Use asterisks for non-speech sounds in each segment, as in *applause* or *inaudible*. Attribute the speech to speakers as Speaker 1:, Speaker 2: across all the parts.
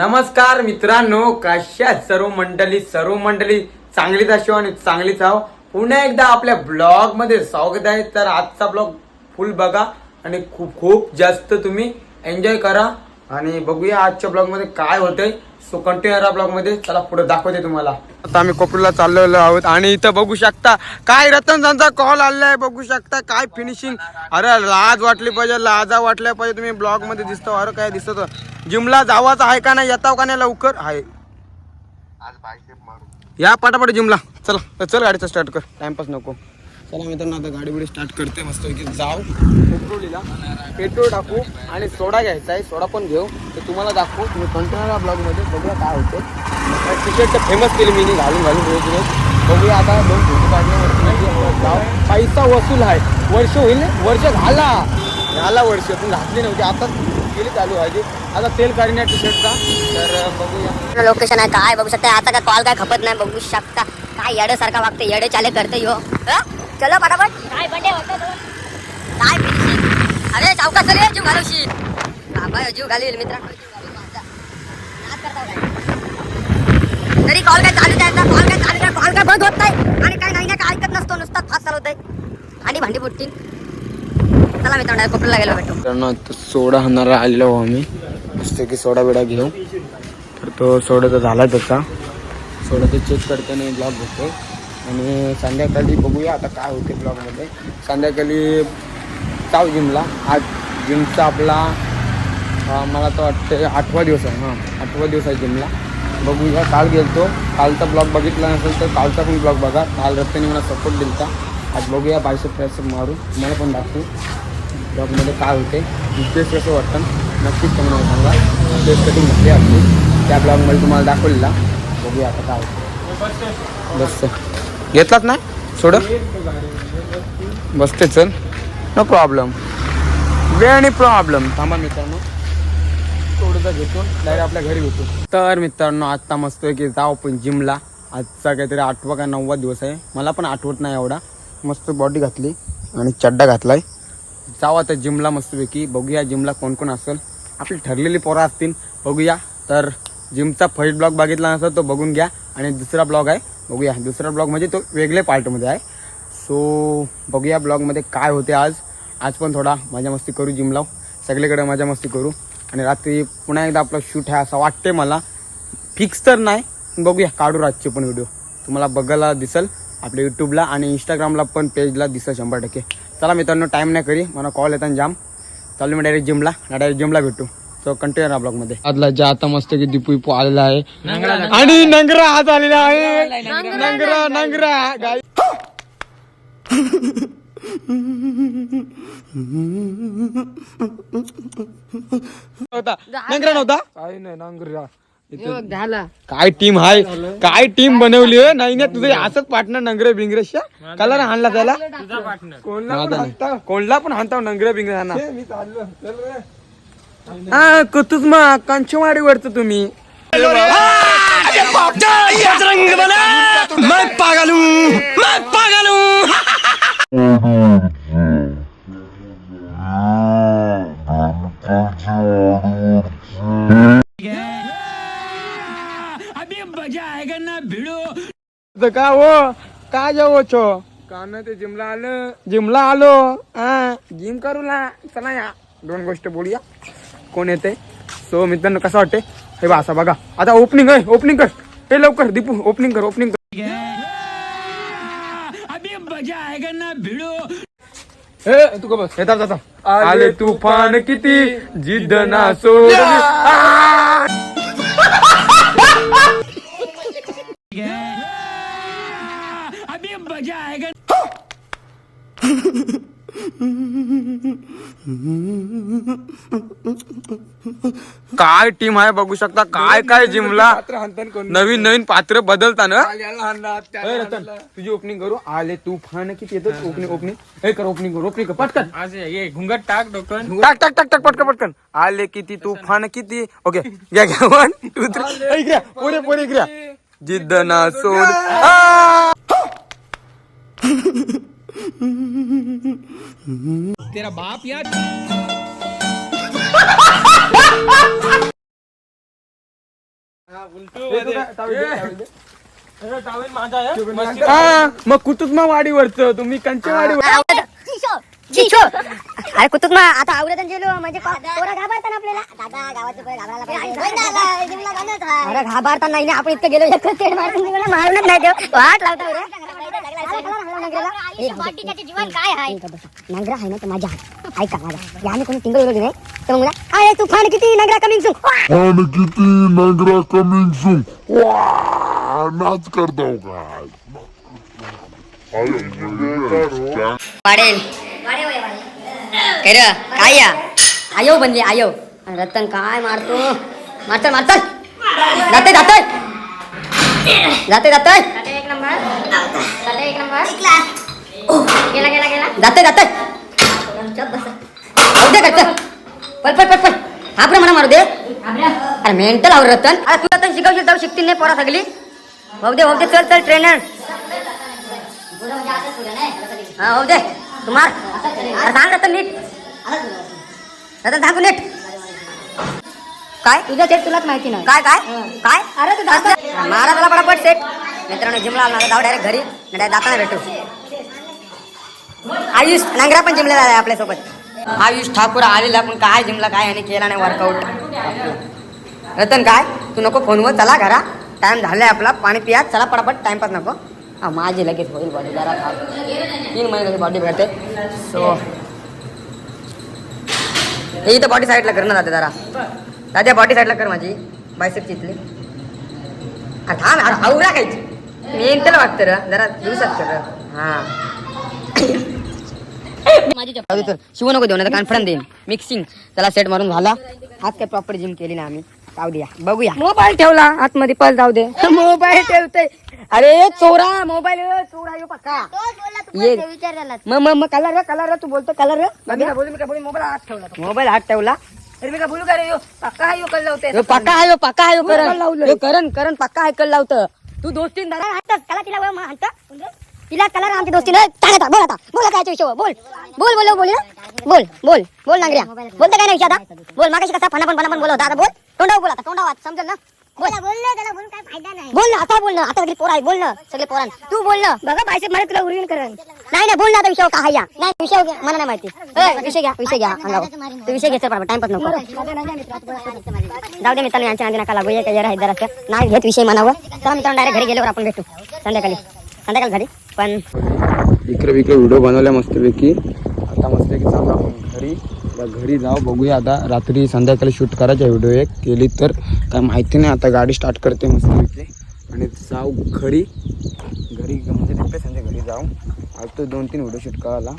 Speaker 1: नमस्कार मित्रांनो कशा सर्व मंडळी? सर्व मंडळी चांगलीच असो आणि चांगलीच आहो. पुन्हा एकदा आपल्या ब्लॉगमध्ये स्वागत आहे. तर आजचा ब्लॉग फुल बघा आणि खूप खूप जास्त तुम्ही एन्जॉय करा. आणि बघूया आजच्या ब्लॉगमध्ये काय होतंय. सो कंटिन्यू ब्लॉगमध्ये चला पुढे दाखवते तुम्हाला. आता आम्ही कोपरीला चाललेलो आहोत आणि इथं बघू शकता काय रतन कॉल आलाय. बघू शकता काय फिनिशिंग अरे लाज वाटली पाहिजे लाजा वाटल्या पाहिजे तुम्ही ब्लॉगमध्ये दिसतो. अरे काय दिसत जिमला जावाचं आहे का नाही येताव का नाही लवकर? आहे या पटापट जिमला. चला तर चल गाडीचा स्टार्ट कर. टाइमपास नको. चला मित्रांनो आता गाडी बिडी स्टार्ट करते. मस्त की जाऊ पेट्रोलीला पेट्रोल टाकू आणि सोडा घ्यायचा आहे. सोडा पण घेऊ. तर तुम्हाला दाखवू. तुम्ही कंटिन्यू ब्लॉगमध्ये बघूया काय होतं. टी शर्ट फेमस केली मी. घालून घालून रोज रोज. बघूया आता दोन फोटो काढण्यावरती जाऊ. पैसा वसूल आहे. वर्ष होईल? वर्ष झाला झाला वर्ष. पण घातली नव्हती. आता गेली चालू व्हायची आता तेल काढण्या टी शर्टचा तर बघूया.
Speaker 2: लोकेशन आहे काय बघू शकता. आता काय कॉल काय खपत नाही बघू शकता. काय येडे सारखा वागते येडे चाले करते यो. हं? चलो पटापट. काय बंडे? काय? अरे चौका चल जीव घालवशी बाबा जीव घालील मित्रांनो काय? तरी कॉल काय चालू द्यायचा? कॉल काय चालू द्या? कॉल काय बंद होत नाही. आणि काय नाही ना काय ऐकत नसतो नुसता फास्ट चालवतोय. आणि भांडी फुटतील चला मित्रांनो कोपऱ्याला गेलो भेटू.
Speaker 1: मित्रांनो आता सोडा हाणारा आलेलो आहो आम्ही. मस्त की सोडा बिडा घेऊ. तर तो सोडा तर झाला त्याचा. सोडा तर चेक करताना ब्लॉग घेतो आणि संध्याकाळी बघूया आता काय होते ब्लॉगमध्ये संध्याकाळी जाऊ जिमला. आज जिमचा आपला मला तर वाटतं आठवा दिवस आहे हां. आठवा दिवस आहे जिमला. बघूया काल गेलतो. कालचा ब्लॉग बघितला नसेल तर कालचा पण ब्लॉग बघा. काल रस्त्याने मला सपोर्ट दिलता. आज बघूया बायसे फ्रेस मारू. मला पण दाखवू. ब्लॉगमध्ये काय होते टेस्ट कसं वाटतं नक्कीच तुम्हाला सांगा. टेस्ट कटिंग म्हटली आपली त्या ब्लॉगमध्ये तुम्हाला दाखवलेला. बघूया आता काय होतं. बस घेतलाच ना सोड. बसते चल. नो प्रॉब्लेम वेळ आणि प्रॉब्लेम थांबा मित्रांनो. थोडंसं घेतो डायरेक्ट आपल्या घरी घेतो तर मित्रांनो आत्ता मस्त आहे की जाऊ आपण जिमला आजचा काहीतरी आठवा का नववा दिवस आहे. मला पण आठवत नाही एवढा. मस्त बॉडी घातली आणि चड्डा घातलाय. जाऊ आता जिमला मस्तपैकी. बघूया जिमला कोण कोण असेल. आपली ठरलेली पोरं असतील. बघूया. तर जिमचा फर्स्ट ब्लॉग बघितला नसेल तो बघून घ्या. आणि दुसरा ब्लॉग आहे. बघूया. दुसरा ब्लॉग म्हणजे तो वेगळ्या पार्टमध्ये आहे. सो बघूया ब्लॉगमध्ये काय होते आज. आज पण थोडा मजा मस्ती करू जिमला. सगळीकडे मजा मस्ती करू. आणि रात्री पुन्हा एकदा आपला शूट आहे असं वाटते मला. फिक्स तर नाही. बघूया. काढू रातचे पण व्हिडिओ तुम्हाला बघायला दिसेल. आपल्या यूट्यूबला आणि इंस्टाग्रामला पण पेजला दिसेल शंभर टक्के. चला मित्रांनो टाईम नाही करी. मला कॉल येतात जाम. चालू मी डायरेक्ट जिमला डायरेक्ट जिमला भेटू. सो कंटिन्यू ब्लॉगमध्ये. आदला जे आता मस्त की दीपू इपू आलेला आहे. आणि नंगरा आज आलेला आहे. नंगरा नंगरा गाई *laughs* होता नंगरा नव्हता? काय नाही नंगरा.
Speaker 3: झाला.
Speaker 1: काय टीम आहे काय टीम बनवली होय? नाही ना तुझं असंच पार्टनर नंगरे बिंगरेशा कलर हाणला त्याला? कोणला पण हाणताव कोणला पण हाणताव नंगरे बिंगरे हाणा. हा कुतुच मग कंचवाडी वरच तुम्ही. तर का हो? काय जाऊ छो? का ना ते जिमला आलं. जिमला आलो. हा जिम करू ना चला या. दोन गोष्ट बोलूया. कोण येते सो मित्रांनो कसं वाटते हे बा असं बघा. आता ओपनिंग आहे ओपनिंग कर. हे लवकर दीपू ओपनिंग कर ओपनिंग कर. हे तू का बस? येतात जाता आले तुफान किती? जिद्द ना सोड काय टीम आहे बघू शकता? काय काय जिमला? नवीन नवीन पात्र बदलता ना? ए, रतन, तुझी ओपनिंग करू. आले तुफान किती येतात ओपनिंग ओपनिंग हे कर ओपनिंग करू ओपनिंग कर. पटकन.
Speaker 3: आज ये घुंगट टाक डोकन.
Speaker 1: टाक टाक टाक टाक पटकन पटकन. आले किती तुफान किती? ओके घ्या घ्या वन टू थ्री पुरे पुरे इकडे जिद्द ना सोड!
Speaker 3: तेरा बाप यार।
Speaker 1: हा मग कुतुबमा वाडीवरचं? तुम्ही कंचे वाडीवर
Speaker 2: चिचो अरे कुतुब मग आता आवडत गेलो म्हणजे पोरं घाबरतात आपल्याला. दादा गावाचं पोरं घाबरायला पाहिजे. अरे घाबरता नाही ना आपण इतकं गेलो एकच तेड मारून गेलो मारूनच नाही देव वाट लावता बरं. नांगरा आहे ना तर माझ्या ऐका माझा याने कोणी टिंगल नाही. तर मग मला, अरे तुफान किती नांगरा कमिंग सून
Speaker 4: आणि किती नगरा कमिंग सून नाच करतो काय
Speaker 2: वाढेल. काय रे काय या आयो बनली आयो. आणि रतन काय मारतो? मारतो मारतो जाते जाते जाते जाते
Speaker 5: एक नंबर. चालते एक नंबर. गेला गेला गेला.
Speaker 2: जाते जाते करतं पल पल पल पल हा प्रमाणे मारू दे. अरे मेंटल आवर रतन. अरे तू रतन शिकवशील तर शिकतील नाही पोरा सगळी. भाऊ दे भाऊ दे. चल चल ट्रेनर हा भाऊ दे. तुम्हार? अरे सांग रतन नीट. रतन सांग नीट. काय? तुझं सेट तुलाच माहिती नाही. काय काय? काय? अरे तू मारा त्याला पटापट सेट मित्रांनो जिमला आला जाऊ डायरेक्ट घरी. नाही जाताना भेटू. आयुष नांगरा पण जिमलेला आहे आपल्यासोबत. आयुष ठाकूर आलेला पण काय जिमला काय आणि केला नाही वर्कआउट रतन काय? तू नको फोनवर चला घरा. टाइम झालाय आपला. पाणी पिया. चला पटापट टाइमपास नको. हा माझी लगेच होईल बॉडी जरा. तीन महिने लगेच बॉडी भेटते. सो हे इथं बॉडी साईडला कर ना दादा जरा. दादा बॉडी साईडला कर माझी. बायसेप चितली. अरे थांब आवरा खायची. मेंटल वाटतं र. जरा दिवसात कर. हा. शिवू नको देऊ ना कॉन्फिडन्स देईन. मिक्सिंग त्याला सेट मारून झाला आज काय प्रॉपर जिम केली ना आम्ही. जाऊ द्या बघूया. मोबाईल ठेवला आतमध्ये पल जाऊ दे. *laughs* मोबाईल ठेवते अरे चोरा मोबाईल चोरा यो पक्का. ये. मग मग मग कलर रे कलर रे तू बोलतो कलर रे. मोबाईल हात ठेवला मोबाईल हात ठेवला.
Speaker 3: अरे मी काय बोलू का रे यो? पक्का हा यो कल लावते
Speaker 2: पक्का आहे पक्का आहे ह्यो करण. करण करण पक्का आहे कल लावतं. तू दोस्तीन दादा कला तिला म्हणता तिला कलर आमची दोस्ती नाही सांग आता बोल आता. बोल आता याच्या विषयावर बोल बोल बोल बोल. बोल बोल. बोल नांगऱ्या. बोलता काय नाही विषय आता? बोल मागाशी कसा फना पण फना पण बोल आता बोल. तोंडावर बोल आता. तोंडावर समजेल ना? बोल. बोललं त्याला बोलून काय फायदा नाही. बोल ना आता बोल ना. आता सगळी पोर आहे बोल ना सगळे पोरां तू बोल ना. बघा पाहिजे मला तुला उरवीन करण नाही नाही बोल ना आता विषय. काय आहे या. नाही विषय घे, मला नाही माहिती. विषय घ्या विषय घ्या. अंगावर. तू विषय घ्यायचा बरोबर टाइमपास नको. जाऊ दे मित्रांनो यांच्या नादी नका लागू एक जरा नाही घेत विषय म्हणावं चला मित्रांनो डायरेक्ट घरी गेल्यावर आपण भेटू. संध्याकाळी. संध्याकाळी झाली. पण.
Speaker 1: इकडे इकडे व्हिडिओ बनवल्या मस्तपैकी. आता मस्तपैकी चालू आपण घरी. घरी जाऊ बघूया आता रात्री संध्याकाळी शूट करायचा व्हिडिओ एक. केली तर काय माहिती नाही आता गाडी स्टार्ट करते मस्तपैकी. आणि जाऊ घरी. घरी म्हणजे तिकडे संध्या घरी जाऊ. आज तो दोन तीन व्हिडिओ शूट करायला.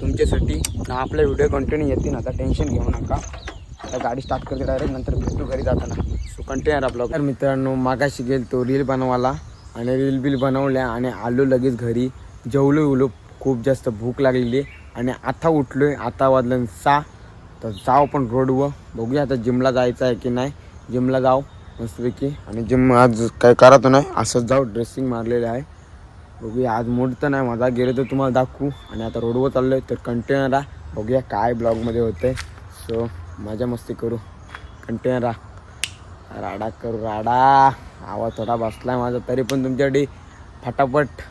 Speaker 1: तुमच्यासाठी आपले व्हिडिओ कंटिन्यू येतील आता टेन्शन घेऊ नका. आता गाडी स्टार्ट करते डायरेक्ट नंतर भेटू घरी जाताना. सो कंटिन्यू आपला तर मित्रांनो मागाशी गेल तो रील बनवाला आणि रील बिल बनवल्या आणि आलो लगेच घरी. जेवलो उलो खूप जास्त भूक लागलेली आणि आता उठलो आहे आता वाजलं सहा. तर जाऊ पण रोडवर. बघूया आता जिमला जायचं आहे की नाही. जिमला जाऊ मस्तपैकी. आणि जिम आज काय करायचं नाही असंच जाऊ. ड्रेसिंग मारलेलं आहे. बघूया आज मूड तर नाही. माझा गेलो तर तुम्हाला दाखवू. आणि आता रोडवर चाललो आहे तर कंटेनर राहा. बघूया काय ब्लॉगमध्ये होते सो मजा मस्ती करू. कंटेनर राडा करू राडा. आवाज थोडा बसला आहे माझा तरी पण तुमच्यासाठी फटाफट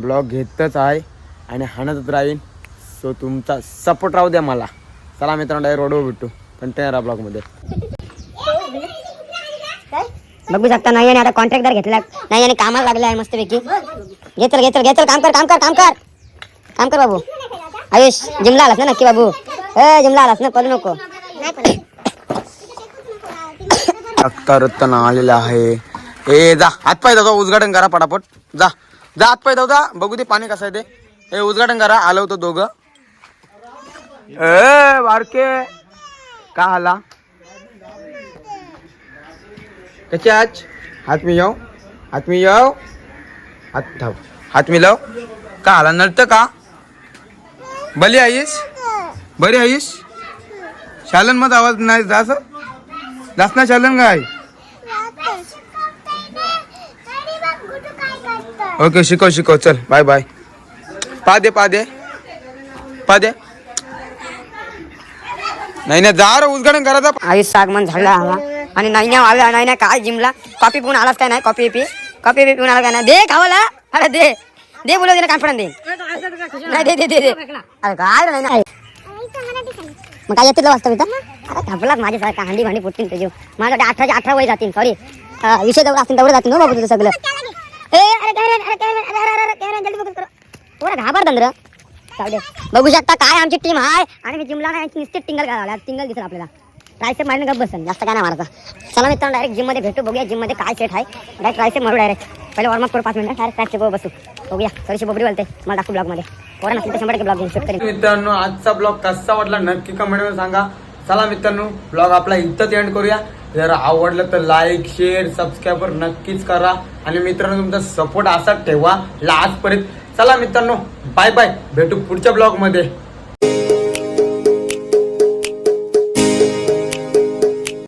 Speaker 1: ब्लॉग घेतच आहे. आणि हाणतच राहीन. सो तुमचा सपोर्ट राहू द्या मला. चला मित्रांनो डायरेक्ट रोडवर भेटू. कंटेनर ब्लॉगमध्ये
Speaker 2: बघू शकता नाही आणि आता कॉन्ट्रॅक्टर घेतला नाही आणि कामाला लागले आहे मस्तपैकी. घे चल घे चल घे चल काम कर काम कर काम कर. काम कर बाबू. आयुष जिमला आलास ना नक्की बाबू? ए जिमला आलास ना करू नको.
Speaker 1: नाही रत्न आलेला आहे. ए जा. हात पाय दादा उद्घाटन करा पटापट. जा. जा हातपाय दादा बघू दे पाणी कसं आहे ते. ए उद्घाटन करा. आलं होतं दोघं. ए बारके का आला? कसे आज? हात मी जाऊ हात मी जाऊ हात धाव हात मी लाव का आला? नळतं का? बली आईस बरी आईस शालन मत आवाज नाही जास जास ना शालन काय ओके शिकव शिकव चल बाय बाय. पा दे पा दे. पा दे. नाही नाही जा रे उद्घाटन करायचं
Speaker 2: आयुष आगमन झालं आला आणि नाही नाही आला नाही नाही काय जिमला? कॉपी पिऊन आलाच काय नाही? Copy P. कॉपी पी पिऊन आला काय नाही? दे खावाला. अरे दे. दे बोलव दे कॉन्फिडन्स दे. नाही दे दे दे दे. अरे काय नाही नाही. मग काय येतील वाजता मी अरे थांबलाच माझ्या सारखा हंडी भांडी फुटतील तुझे. माझ्याकडे अठराचे अठरा वय जातील सॉरी विषय जवळ असतील तेवढं जातील हो बघू तुझं सगळं. ए अरे काय रे, अरे बघू शकता काय आमची टीम आहे आणि मी जिमला नाही नुसते टिंगल घालावला टिंगल दिसत आपल्याला. ट्रायसेप मारून गप बसन. जास्त काय नाही मारायचा. चला मित्रांनो डायरेक्ट जिममध्ये भेटू बघूया जिममध्ये काय सेट आहे. डायरेक्ट ट्रायसेप मारू डायरेक्ट पहिले वॉर्मअप करू पाच मिनिटं. डायरेक्ट ट्रॅकचे बसू. बघूया. थोडीशी बोबडी बोलते. मला दाखवू ब्लॉगमध्ये. पोरं तर शंभर टक्के ब्लॉग घेऊन शूट करेन
Speaker 1: मित्रांनो आजचा ब्लॉग कसा वाटला नक्की कमेंटमध्ये सांगा. चला मित्रांनो ब्लॉग आपला इथंच एंड करूया. जर आवडलं तर लाईक शेअर सबस्क्राईबर नक्कीच करा. आणि मित्रांनो तुमचा सपोर्ट असा ठेवा लास्टपर्यंत चला मित्रांनो बाय बाय भेटू पुढच्या ब्लॉगमध्ये.